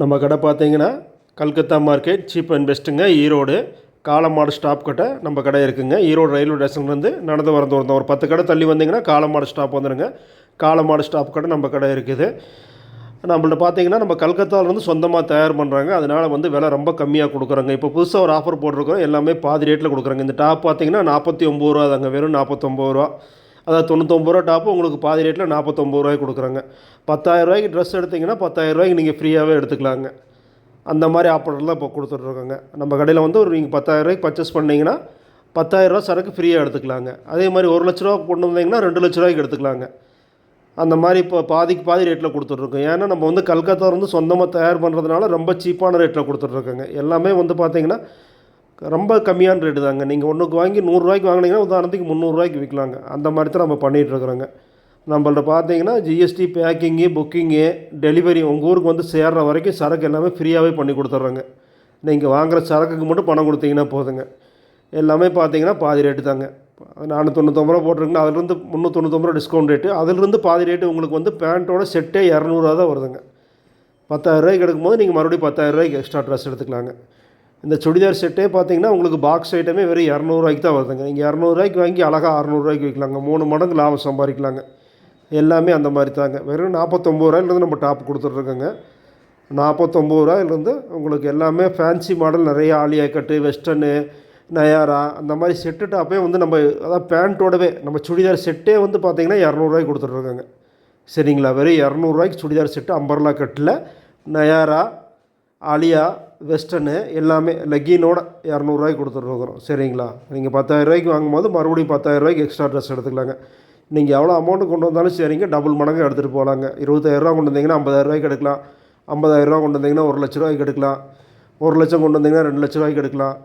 நம்ம கடை பார்த்தீங்கன்னா கல்கத்தா மார்க்கெட் சீப் அண்ட் பெஸ்ட்டுங்க ஈரோடு காலமாடு ஸ்டாப் கிட்ட நம்ம கடை இருக்குங்க. ஈரோடு ரயில்வே ஸ்டேஷன்லேருந்து நடந்து வர தூரம் ஒரு பத்து கடை தள்ளி வந்தீங்கன்னா காலமாடு ஸ்டாப் வந்துடுங்க காலமாடு ஸ்டாப் கடை நம்ம கடை இருக்குது. நம்மள்ட்ட பார்த்தீங்கன்னா நம்ம கல்கத்தாவிலேருந்து சொந்தமாக தயார் பண்ணுறாங்க அதனால் வந்து விலை ரொம்ப கம்மியாக கொடுக்குறாங்க. இப்போ புதுசாக ஒரு ஆஃபர் போட்டிருக்கோம் எல்லாமே பாதி ரேட்டில் கொடுக்குறாங்க. இந்த டாப் பார்த்தீங்கன்னா நாற்பத்தி ஒம்பது ரூபா தாங்க. வெறும் நாற்பத்தொம்பது ரூபா. அதாவது தொண்ணூத்தொம்பது ரூபா டாப்பு உங்களுக்கு பாதி ரேட்டில் நாற்பத்தொம்பது ரூபாய்க்கு கொடுக்குறாங்க. பத்தாயிரம் ரூபாய்க்கு ட்ரெஸ் எடுத்தீங்கன்னா பத்தாயிரம் ரூபாய்க்கு நீங்கள் ஃப்ரீயாகவே எடுத்துக்கலாங்க. அந்த மாதிரி ஆஃபர்லாம் இப்போ கொடுத்துட்ருக்காங்க. நம்ம கடையில் வந்து ஒரு நீங்கள் பத்தாயிரம் ரூபாய்க்கு பர்ச்சேஸ் பண்ணிங்கன்னா பத்தாயிரம் ரூபா சரக்கு ஃப்ரீயாக எடுத்துக்கலாங்க. அதே மாதிரி ஒரு லட்ச ரூபா கொண்டு வந்தீங்கன்னா ரெண்டு லட்ச ரூபாய்க்கு எடுத்துக்கலாங்க. அந்த மாதிரி இப்போ பாதிக்கு பாதி ரேட்டில் கொடுத்துட்ருக்கோம். ஏன்னா நம்ம வந்து கல்கத்தா வந்து சொந்தமாக தயார் பண்ணுறதுனால ரொம்ப சீப்பான ரேட்டில் கொடுத்துட்ருக்கோங்க. எல்லாமே வந்து பார்த்திங்கன்னா ரொம்ப கம்மியான ரேட்டு தாங்க. நீங்கள் ஒன்றுக்கு வாங்கி நூறுரூவாய்க்கு வாங்கினீங்கன்னா உதாரணத்துக்கு முந்நூறுரூவாய்க்கு விற்கலாங்க அந்த மாதிரி தான் நம்ம பண்ணிகிட்ருக்குறோங்க நம்மள்ட்ட பார்த்தீங்கன்னா ஜிஎஸ்டி பேக்கிங்கு புக்கிங்கு டெலிவரி உங்கள் ஊருக்கு வந்து சேர்ற வரைக்கும் சரக்கு எல்லாமே ஃப்ரீயாகவே பண்ணி கொடுத்துட்றோங்க. நீங்கள் வாங்குகிற சரக்குக்கு மட்டும் பணம் கொடுத்தீங்கன்னா போதுங்க. எல்லாமே பார்த்தீங்கன்னா பாதி ரேட்டு தாங்க. நானூற்றொண்ணூத்தொம்பது ரூபா போட்டிருக்குன்னா அதுலேருந்து முந்நூற்றொண்ணூத்தொம்பது ரூபா டிஸ்கவுண்ட் ரேட்டு அதுலேருந்து பாதி ரேட்டு உங்களுக்கு வந்து பேண்ட்டோட செட்டே இரநூறுவா தான் வருதுங்க. பத்தாயிரரூவாய்க்கு எடுக்கும்போது நீங்கள் மறுபடியும் பத்தாயிரரூவாய்க்கு எக்ஸ்ட்ரா ட்ரெஸ் எடுத்துக்கலாங்க. இந்த சுடிதார் செட்டே பார்த்தீங்கன்னா உங்களுக்கு பாக்ஸ் ஐட்டமே வெறும் இரநூறுவாய்க்கு தான் வருதுங்க. நீங்கள் இரநூறுவாய்க்கு வாங்கி அழகாக அறநூறுவாய்க்கு விற்கலாங்க. மூணு மடங்கு லாபம் சம்பாதிக்கலாங்க. எல்லாமே அந்த மாதிரி தாங்க. வெறும் நாற்பத்தொம்பது ரூபாயிலேருந்து நம்ம டாப் கொடுத்துட்ருக்கோங்க. நாற்பத்தொம்பது ரூபாயிலேருந்து உங்களுக்கு எல்லாமே ஃபேன்சி மாடல் நிறைய ஆலியா கட்டு வெஸ்டர்னு நயாரா அந்த மாதிரி செட்டு டாப்பே வந்து நம்ம அதாவது பேண்ட்டோடவே நம்ம சுடிதார் செட்டே வந்து பார்த்தீங்கன்னா இரநூறுவாய்க்கு கொடுத்துட்ருக்கோங்க. சரிங்களா? வெறும் இரநூறுவாய்க்கு சுடிதார் செட்டு அம்பர்லா கட்டில் நயாரா ஆலியா வெஸ்டர்னு எல்லாமே லெக்கினோட இரநூறுவாய்க்கு கொடுத்துட்ருக்குறோம். சரிங்களா? நீங்கள் பத்தாயிரரூவாய்க்கு வாங்கும்போது மறுபடியும் பத்தாயிரரூவாய்க்கு எக்ஸ்ட்ரா ட்ரெஸ் எடுத்துக்கலாங்க. நீங்கள் எவ்வளோ அமௌண்ட்டு கொண்டு வந்தாலும் சரிங்க டபுள் மடங்கு எடுத்துகிட்டு போகலாங்க. இருபத்தாயிரரூவா கொண்டு வந்தீங்கன்னா ஐம்பதாயிரரூவாய்க்கு எடுக்கலாம். ஐம்பதாயிரரூவா கொண்டு வந்தீங்கன்னா ஒரு லட்ச ரூபாய்க்கு எடுக்கலாம். ஒரு லட்சம் கொண்டு வந்தீங்கன்னா ரெண்டு லட்ச ரூபாய்க்கு எடுக்கலாம்.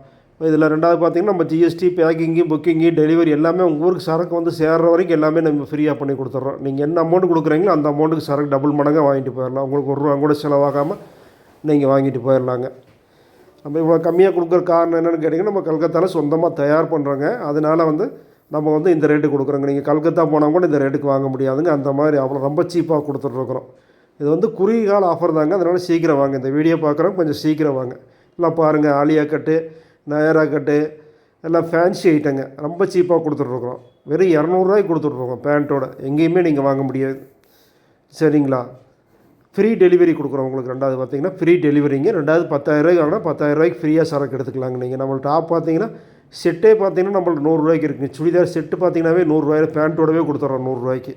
இதில் ரெண்டாவது பார்த்தீங்கன்னா நம்ம ஜிஎஸ்டி பேக்கிங்கு புக்கிங்கு டெலிவரி எல்லாமே உங்கள் ஊருக்கு சரக்கு வந்து சேர்ற வரைக்கும் எல்லாமே நம்ம ஃப்ரீயாக பண்ணி கொடுத்துட்றோம். நீங்கள் என்ன அமௌண்ட் கொடுக்குறீங்களோ அந்த அமௌண்ட்டுக்கு சரக்கு டபுள் மடங்காக வாங்கிட்டு போயிடலாம். உங்களுக்கு ஒரு ரூபா கூட செலவாகாமல் நீங்கள் வாங்கிட்டு போயிடலாங்க நம்ம இவ்வளோ கம்மியாக கொடுக்குற காரணம் என்னென்னு கேட்டிங்கன்னா நம்ம கல்கத்தாவில் சொந்தமாக தயார் பண்ணுறோங்க அதனால் வந்து நம்ம வந்து இந்த ரேட்டு கொடுக்குறோங்க. நீங்கள் கல்கத்தா போனால் கூட இந்த ரேட்டுக்கு வாங்க முடியாதுங்க. அந்த மாதிரி அவ்வளோ ரொம்ப சீப்பாக கொடுத்துட்ருக்குறோம் இது வந்து குறுகிய கால ஆஃபர் தாங்க. அதனால் சீக்கிரம் வாங்க. இந்த வீடியோ பார்க்குறோம் கொஞ்சம் சீக்கிரம் வாங்க. எல்லாம் பாருங்கள் ஆலியா கட்டு நயரா கட்டு எல்லாம் ஃபேன்சி ஐட்டங்க ரொம்ப சீப்பாக கொடுத்துட்ருக்குறோம் வெறும் இரநூறுவாய்க்கு கொடுத்துட்ருக்கோம் பேண்ட்டோட எங்கேயுமே நீங்கள் வாங்க முடியாது. சரிங்களா? ஃப்ரீ டெலிவரி கொடுக்குறோம் உங்களுக்கு ரெண்டாவது பார்த்தீங்கன்னா ஃப்ரீ டெலிவரிங்க ரெண்டாவது பத்தாயிரரூவாய்க்கு வாங்கினா பத்தாயிரரூவாய்க்கு ஃப்ரீயாக சரக்கு எடுத்துக்கலாங்க நீங்கள் நம்மளோட டாப் பார்த்தீங்கன்னா செட்டே பார்த்தீங்கன்னா நம்மளுக்கு நூறுரூவாய்க்கு இருக்குங்க. சுடிதார் செட்டு பார்த்தீங்கன்னாவே நூறுரூவாயில் பேண்ட்டோடவே கொடுத்துட்றோம் நூறுரூவாய்க்கு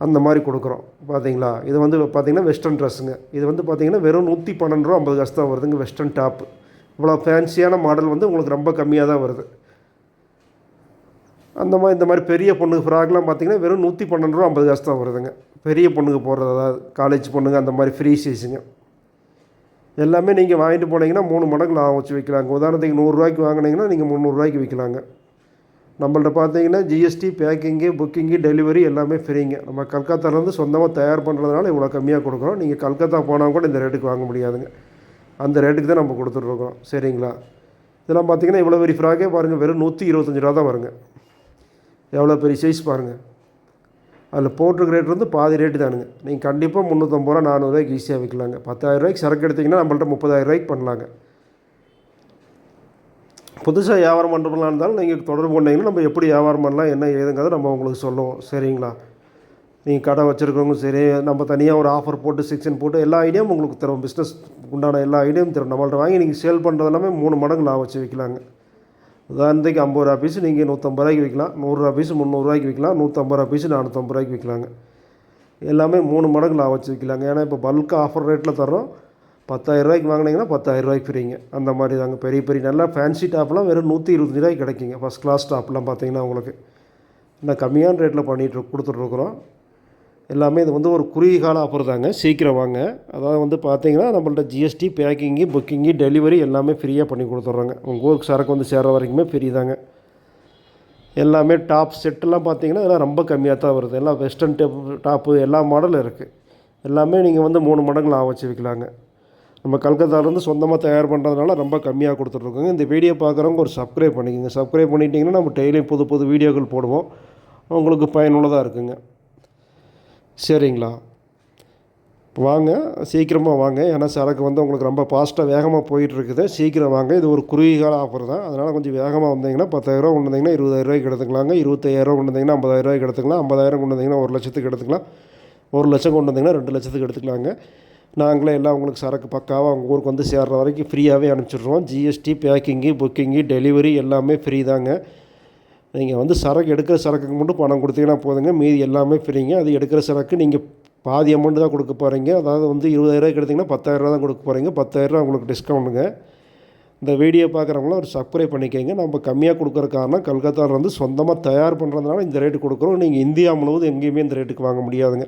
அந்த மாதிரி கொடுக்குறோம். பார்த்தீங்களா இது வந்து பார்த்தீங்கன்னா வெஸ்டர்ன் ட்ரெஸ்ஸுங்க இது வந்து பார்த்தீங்கன்னா வெறும் நூற்றி பன்னெண்டு ரூபா ஐம்பது காசு தான் வருதுங்க வெஸ்டர்ன் டாப்பு இவ்வளோ ஃபேன்சியான மாடல் வந்து உங்களுக்கு ரொம்ப கம்மியாக தான் வருது. அந்த மாதிரி இந்த மாதிரி பெரிய பொண்ணுக்கு ஃப்ராக்லாம் பார்த்தீங்கன்னா வெறும் நூற்றி பன்னெண்டு ரூபா ஐம்பது காசு தான் வருதுங்க. பெரிய பொண்ணுக்கு போடுறது அதாவது காலேஜ் பொண்ணுங்க அந்த மாதிரி ஃப்ரீ சைஸுங்க எல்லாமே நீங்கள் வாங்கிட்டு போனீங்கன்னா மூணு மடங்கு லாபம் வச்சு விற்கலாங்க உதாரணத்துக்கு நூறுரூவாய்க்கு வாங்கினீங்கன்னா நீங்கள் முந்நூறுரூவாய்க்கு விற்கலாங்க நம்மள்ட்ட பார்த்தீங்கன்னா ஜிஎஸ்டி பேக்கிங்கு புக்கிங்கு டெலிவரி எல்லாமே ஃப்ரீங்க நம்ம கல்கத்தாலேருந்து சொந்தமாக தயார் பண்ணுறதுனால இவ்வளோ கம்மியாக கொடுக்குறோம். நீங்கள் கல்கத்தா போனால் கூட இந்த ரேட்டுக்கு வாங்க முடியாதுங்க. அந்த ரேட்டுக்கு தான் நம்ம கொடுத்துட்ருக்கோம் சரிங்களா? இதெல்லாம் பார்த்தீங்கன்னா இவ்வளோ பெரிய ஃப்ராக்கே பாருங்கள் வெறும் நூற்றி இருபத்தஞ்சி ரூபா தான் வருங்க. எவ்வளோ பெரிய சைஸ் பாருங்கள் அதில் போட்டிருக்க ரேட் வந்து பாதி ரேட்டு தானுங்க. நீங்கள் கண்டிப்பாக முந்நூற்றம்பது ரூபா நானூறுரூவாய்க்கு ஈஸியாக விற்கலாங்க. பத்தாயிரரூவாய்க்கு சரக்கு எடுத்திங்கன்னா நம்மள்ட்ட முப்பதாயிரரூவாய்க்கு பண்ணலாங்க. புதுசாக வியாபாரம் பண்ணுறதுலாம் இருந்தாலும் நீங்கள் தொடர்பு கொண்டீங்கன்னா நம்ம எப்படி வியாபாரம் பண்ணலாம் என்ன ஏதுங்கிறத நம்ம உங்களுக்கு சொல்லுவோம். சரிங்களா? நீங்கள் கடை வச்சுருக்கவங்க சரி நம்ம தனியாக ஒரு ஆஃபர் போட்டு செக்ஷன் போட்டு எல்லா ஐடியாவும் உங்களுக்கு தரும். பிஸ்னஸ் உண்டான எல்லா ஐடியாவும் தரும். நம்மள்ட்ட வாங்கி நீங்கள் சேல் பண்ணுறது எல்லாமே மூணு மடங்கு லாபம் வச்சு விற்கலாங்க. உதாரணத்துக்கு ஐம்பது ரூபா பீஸு நீங்கள் நூற்றம்பது ரூபாய்க்கு விற்கலாம் நூறுரூவா பீஸு முந்நூறுரூவாய்க்கு விற்கலாம் நூற்றம்பது ரூபா பீஸு நானூற்றம்பது ரூபாய்க்கு விற்கலாங்க எல்லாமே மூணு மடங்கு லாபம் வச்சு விற்கலாங்க ஏன்னா இப்போ பல்க் ஆஃபர் ரேட்டில் தரோம் பத்தாயிரரூவாய்க்கு வாங்கினீங்கன்னா பத்தாயிரரூவாய்க்கு ஃப்ரீங்க அந்த மாதிரி தாங்க. பெரிய பெரிய நல்லா ஃபேன்சி டாப்லாம் வெறும் நூற்றி இருபத்தஞ்சு ரூபாய்க்கு கிடைக்குங்க. ஃபஸ்ட் கிளாஸ் டாப்லாம் பார்த்தீங்கன்னா உங்களுக்கு. இன்னும் கம்மியான ரேட்டில் பண்ணிட்டு கொடுத்துட்ருக்குறோம் எல்லாமே இது வந்து ஒரு குறுகிய கால ஆஃபர் தாங்க. சீக்கிரம் வாங்க. அதாவது வந்து பார்த்தீங்கன்னா நம்மள்ட்ட ஜிஎஸ்டி பேக்கிங்கு புக்கிங்கு டெலிவரி எல்லாமே ஃப்ரீயாக பண்ணி கொடுத்துட்றாங்க உங்கள் ஊருக்கு சரக்கு வந்து சேர்கிற வரைக்குமே ஃப்ரீ தாங்க. எல்லாமே டாப் செட்டெல்லாம் பார்த்தீங்கன்னா இதெல்லாம் ரொம்ப கம்மியாக தான் வருது. எல்லாம் வெஸ்டர்ன் டேப் டாப்பு எல்லா மாடலும் இருக்குது எல்லாமே நீங்கள் வந்து மூணு மடங்கு லாபம் வச்சு விற்கலாங்க நம்ம கல்கத்தாலேருந்து சொந்தமாக தயார் பண்ணுறதுனால ரொம்ப கம்மியாக கொடுத்துட்ருக்கோங்க. இந்த வீடியோ பார்க்குறவங்க ஒரு சப்ஸ்கிரைப் பண்ணிக்கோங்க. சப்ஸ்கிரைப் பண்ணிட்டீங்கன்னா நம்ம டெய்லியும் புது புது வீடியோக்கள் போடுவோம். உங்களுக்கு பயனுள்ளதாக இருக்குங்க. சரிங்களா. வாங்க சீக்கிரமாக வாங்க. ஏன்னா சரக்கு வந்து உங்களுக்கு ரொம்ப ஃபாஸ்ட்டாக வேகமாக போயிட்டுருக்குது. சீக்கிரம் வாங்க. இது ஒரு குறுகிய கால ஆஃபர் தான். அதனால் கொஞ்சம் வேகமாக வந்தீங்கன்னா பத்தாயிரரூவா கொண்டு வந்தீங்கன்னா இருபதாயிரரூவாய்க்கு எடுத்துக்கலாங்க. இருபத்தாயிரரூவா கொண்டு வந்தீங்கன்னா ஐம்பதாயிரரூவாய்க்கு எடுத்துக்கலாம். ஐம்பதாயிரம் கொண்டு வந்தீங்கன்னா ஒரு லட்சத்துக்கு எடுத்துக்கலாம். ஒரு லட்சம் கொண்டு வந்தீங்கன்னா ரெண்டு லட்சத்துக்கு எடுத்துக்கலாங்க. நாங்களே எல்லாம் உங்களுக்கு சரக்கு பக்காவாக உங்கள் ஊருக்கு வந்து சேர்கிற வரைக்கும் ஃப்ரீயாகவே அனுப்பிச்சிடுறோம். ஜிஎஸ்டி பேக்கிங்கு புக்கிங்கு டெலிவரி எல்லாமே ஃப்ரீ தாங்க. நீங்கள் வந்து சரக்கு எடுக்கிற சரக்குக்கு மட்டும் பணம் கொடுத்தீங்கன்னா போதுங்க. மீதி எல்லாமே ஃப்ரீங்க. அது எடுக்கிற சரக்கு நீங்கள் பாதி அமௌண்ட் தான் கொடுக்க போகிறீங்க அதாவது வந்து இருபதாயிரரூவாய்க்கு எடுத்திங்கன்னா பத்தாயிரரூவா தான் கொடுக்க போகிறீங்க பத்தாயிரரூவா உங்களுக்கு டிஸ்கவுண்ட்டுங்க இந்த வீடியோ பார்க்குறவங்களும் ஒரு சப்ஸ்கிரைப் பண்ணிக்கோங்க. நம்ம கம்மியாக கொடுக்குற காரணம் கல்கத்தாவில் வந்து சொந்தமாக தயார் பண்ணுறதுனால இந்த ரேட்டு கொடுக்குறோம். நீங்கள் இந்தியா முழுவதும் எங்கேயுமே இந்த ரேட்டுக்கு வாங்க முடியாதுங்க.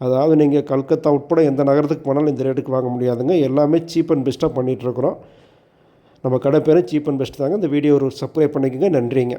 அதாவது நீங்கள் கல்கத்தா உட்பட எந்த நகரத்துக்கு போனாலும் இந்த ரேட்டுக்கு வாங்க முடியாதுங்க. எல்லாமே சீப் அண்ட் பெஸ்ட்டாக பண்ணிகிட்ருக்குறோம் நம்ம கடை பேரும் சீப் அண்ட் பெஸ்ட் தாங்க. இந்த வீடியோ ஒரு சப்ஸ்கிரைப் பண்ணிக்கோங்க. நன்றிங்க.